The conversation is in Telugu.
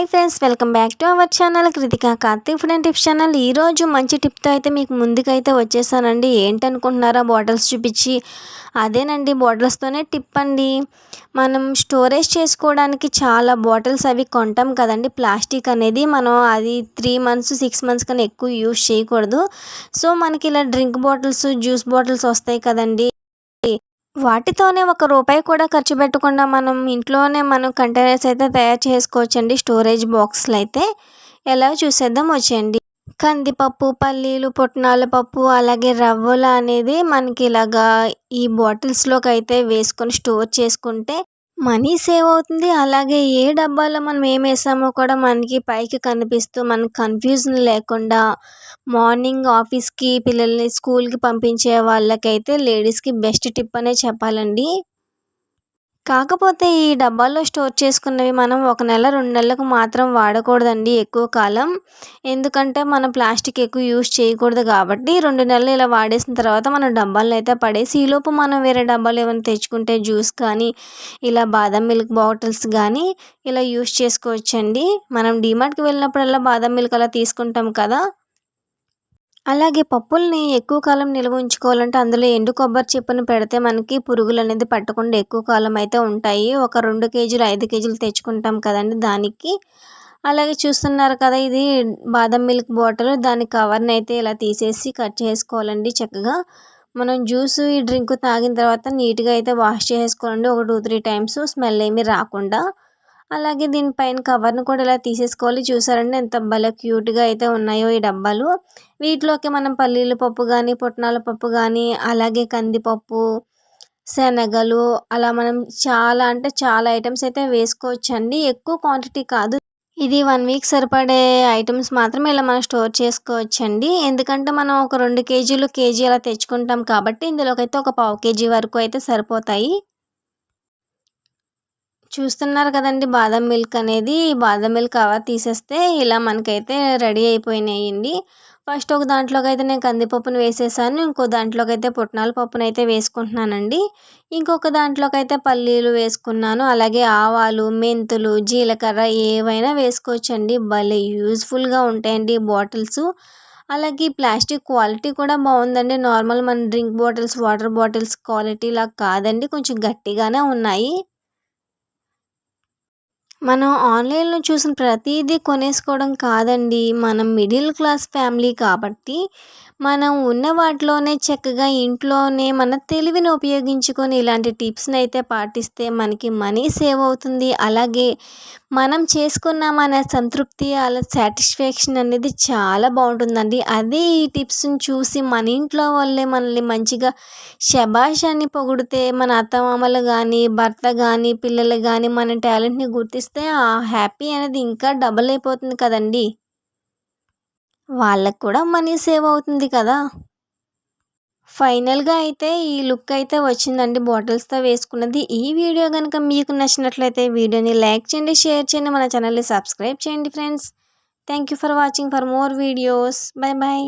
Hi friends welcome back to our channel Krithika Karthik food and tips channel ఈరోజు మంచి టిప్తో అయితే మీకు ముందుకైతే వచ్చేసానండి. ఏంటనుకుంటున్నారా బాటిల్స్ చూపించి. అదేనండి బాటిల్స్తోనే టిప్ అండి. మనం స్టోరేజ్ చేసుకోవడానికి చాలా బాటిల్స్ అవి కొంటాం కదండి. ప్లాస్టిక్ అనేది మనం అది త్రీ మంత్స్ సిక్స్ మంత్స్ కన్నా ఎక్కువ యూస్ చేయకూడదు. సో మనకి ఇలా డ్రింక్ బాటిల్స్ జ్యూస్ బాటిల్స్ వస్తాయి కదండి. వాటితోనే ఒక రూపాయి కూడా ఖర్చు పెట్టకుండా మనం ఇంట్లోనే మనం కంటైనర్స్ అయితే తయారు చేసుకోవచ్చండి. స్టోరేజ్ బాక్స్లు అయితే ఎలా చూసేద్దాం వచ్చేయండి. కందిపప్పు పల్లీలు పుట్నాల పప్పు అలాగే రవ్వలు అనేది మనకి ఇలాగా ఈ బాటిల్స్లోకి అయితే వేసుకొని స్టోర్ చేసుకుంటే మనీ సేవ్ అవుతుంది. అలాగే ఏ డబ్బాలో మనం ఏం వేసామో కూడా మనకి పైకి కనిపిస్తూ మనకు కన్ఫ్యూజన్ లేకుండా మార్నింగ్ ఆఫీస్కి పిల్లల్ని స్కూల్కి పంపించే వాళ్ళకైతే లేడీస్కి బెస్ట్ టిప్ అనే చెప్పాలండి. కాకపోతే ఈ డబ్బాల్లో స్టోర్ చేసుకున్నవి మనం ఒక నెల రెండు నెలలకు మాత్రం వాడకూడదండి ఎక్కువ కాలం. ఎందుకంటే మనం ప్లాస్టిక్ ఎక్కువ యూజ్ చేయకూడదు కాబట్టి రెండు నెలలు ఇలా వాడేసిన తర్వాత మనం డబ్బాలను అయితే పడేసి ఈలోపు మనం వేరే డబ్బాలు ఏమైనా తెచ్చుకుంటే జ్యూస్ కానీ ఇలా బాదం మిల్క్ బాటిల్స్ కానీ ఇలా యూజ్ చేసుకోవచ్చండి. మనం డిమార్ట్కి వెళ్ళినప్పుడల్లా బాదం మిల్క్ అలా తీసుకుంటాం కదా. అలాగే పప్పుల్ని ఎక్కువ కాలం నిల్వ ఉంచుకోవాలంటే అందులో ఎండు కొబ్బరి చిప్పను పెడితే మనకి పురుగులు అనేది పట్టకుండా ఎక్కువ కాలం అయితే ఉంటాయి. ఒక రెండు కేజీలు ఐదు కేజీలు తెచ్చుకుంటాం కదండి దానికి. అలాగే చూస్తున్నారు కదా ఇది బాదం మిల్క్ బాటిల్. దాని కవర్ని అయితే ఇలా తీసేసి కట్ చేసుకోవాలండి చక్కగా. మనం జ్యూస్ ఈ డ్రింక్ తాగిన తర్వాత నీట్గా అయితే వాష్ చేసుకోవాలండి. ఒక టూ త్రీ టైమ్స్ స్మెల్ ఏమీ రాకుండా. అలాగే దీనిపైన కవర్ను కూడా ఇలా తీసేసుకోవాలి. చూసారండి ఎంత భలే క్యూట్గా అయితే ఉన్నాయో ఈ డబ్బాలు. వీటిలోకి మనం పల్లీల పప్పు కానీ పుట్నాల పప్పు కానీ అలాగే కందిపప్పు శనగలు అలా మనం చాలా అంటే చాలా ఐటమ్స్ అయితే వేసుకోవచ్చండి. ఎక్కువ క్వాంటిటీ కాదు. ఇది వన్ వీక్ సరిపడే ఐటమ్స్ మాత్రమే ఇలా మనం స్టోర్ చేసుకోవచ్చండి. ఎందుకంటే మనం ఒక రెండు కేజీలు కేజీ అలా తెచ్చుకుంటాం కాబట్టి ఇందులోకి అయితే ఒక పావు కేజీ వరకు అయితే సరిపోతాయి. చూస్తున్నారు కదండి. బాదం మిల్క్ అనేది బాదం మిల్క్ కవర్ తీసేస్తే ఇలా మనకైతే రెడీ అయిపోయినాయండి. ఫస్ట్ ఒక దాంట్లోకి అయితే నేను కందిపప్పును వేసేసాను. ఇంకో దాంట్లోకి అయితే పుట్నాల పప్పును అయితే వేసుకుంటున్నానండి. ఇంకొక దాంట్లోకి అయితే పల్లీలు వేసుకున్నాను. అలాగే ఆవాలు మెంతులు జీలకర్ర ఏవైనా వేసుకోవచ్చండి. భలే యూజ్ఫుల్గా ఉంటాయండి బాటిల్స్. అలాగే ప్లాస్టిక్ క్వాలిటీ కూడా బాగుందండి. నార్మల్ మన drink bottles water bottles quality లాగా కాదండి. కొంచెం గట్టిగానే ఉన్నాయి. మనం ఆన్లైన్లో చూసిన ప్రతిదీ కొనేసుకోవడం కాదండి. మనం మిడిల్ క్లాస్ ఫ్యామిలీ కాబట్టి మనం ఉన్న వాటిలోనే చక్కగా ఇంట్లోనే మన తెలివిని ఉపయోగించుకొని ఇలాంటి టిప్స్ని అయితే పాటిస్తే మనకి మనీ సేవ్ అవుతుంది. అలాగే మనం చేసుకున్నామనే సంతృప్తి అలా సాటిస్ఫాక్షన్ అనేది చాలా బాగుంటుందండి. అదే ఈ టిప్స్ని చూసి మన ఇంట్లో వాళ్ళే మనల్ని మంచిగా శబాషాన్ని పొగిడితే మన అత్తమామలు కానీ భర్త కానీ పిల్లలు కానీ మన టాలెంట్ని గుర్తిస్తే ఆ హ్యాపీ అనేది ఇంకా డబల్ అయిపోతుంది కదండి. వాళ్ళకు కూడా మనీ సేవ్ అవుతుంది కదా. ఫైనల్గా అయితే ఈ లుక్ అయితే వచ్చిందండి బాటిల్స్తో వేసుకున్నది. ఈ వీడియో కనుక మీకు నచ్చినట్లయితే వీడియోని లైక్ చేయండి షేర్ చేయండి మన ఛానల్ని సబ్స్క్రైబ్ చేయండి friends. Thank you for watching for more videos. Bye bye